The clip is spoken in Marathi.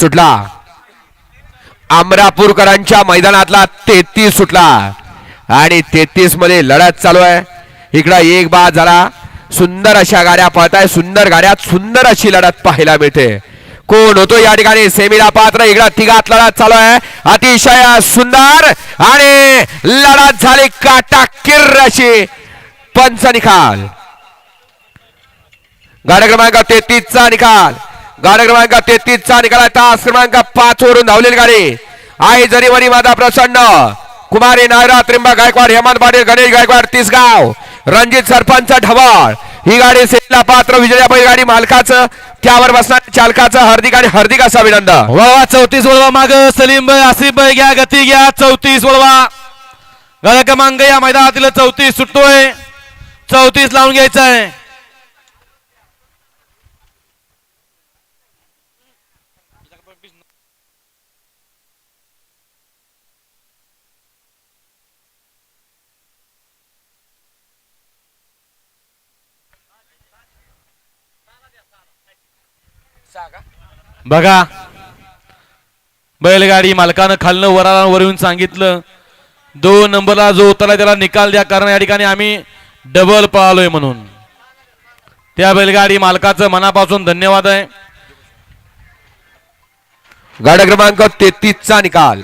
सुटला. अमरापूरकरांच्या मैदानातला तेहतीस सुटला. आणि तेहतीसमध्ये लढत चालू आहे. इकडं एक बाद झाला. सुंदर अशा गाड्या पळताय. सुंदर गाड्यात सुंदर अशी लढत पाहायला मिळते. कोण होतो या ठिकाणी? सेमीला पात्र. इकडं तिघात लढत चालू आहे. अतिशय सुंदर आणि लढत झाली काटा किर्र अशी. पंच निकाल. गाड्या क्रमांक तेहतीसचा निकाल. गाड्या क्रमांक तेहतीस चा निकाल तास क्रमांक पाच वरून धावलेली गाडी. आई जरीवरी माता प्रसन्न. कुमारी नायरा त्रिंबा गायकवाड हेमंत पाटील गणेश गायकवाड तिसगाव. रणजित सरपंच ढवाळ. ही गाडी सेला पात्र विजया गाडी मालकाचं. त्यावर बसणार चालकाचं हार्दिक आणि हार्दिक असा अभिनंदन. वा वा चौतीस वळवा माग सलीम भाई आसिफ भाई घ्या गती घ्या चौतीस वळवा. गळ्या क्रमांक या मैदानातील चौतीस सुटतोय. चौतीस लावून घ्यायचं आहे. बघा. बैलगाडी मालकानं खालनं वराला वर येऊन सांगितलं. दोन नंबरला जो उतरला त्याला निकाल द्या कारण या ठिकाणी आम्ही डबल पळालोय म्हणून. त्या बैलगाडी मालकाचं मनापासून धन्यवाद आहे. गड क्रमांक तेहतीसचा निकाल.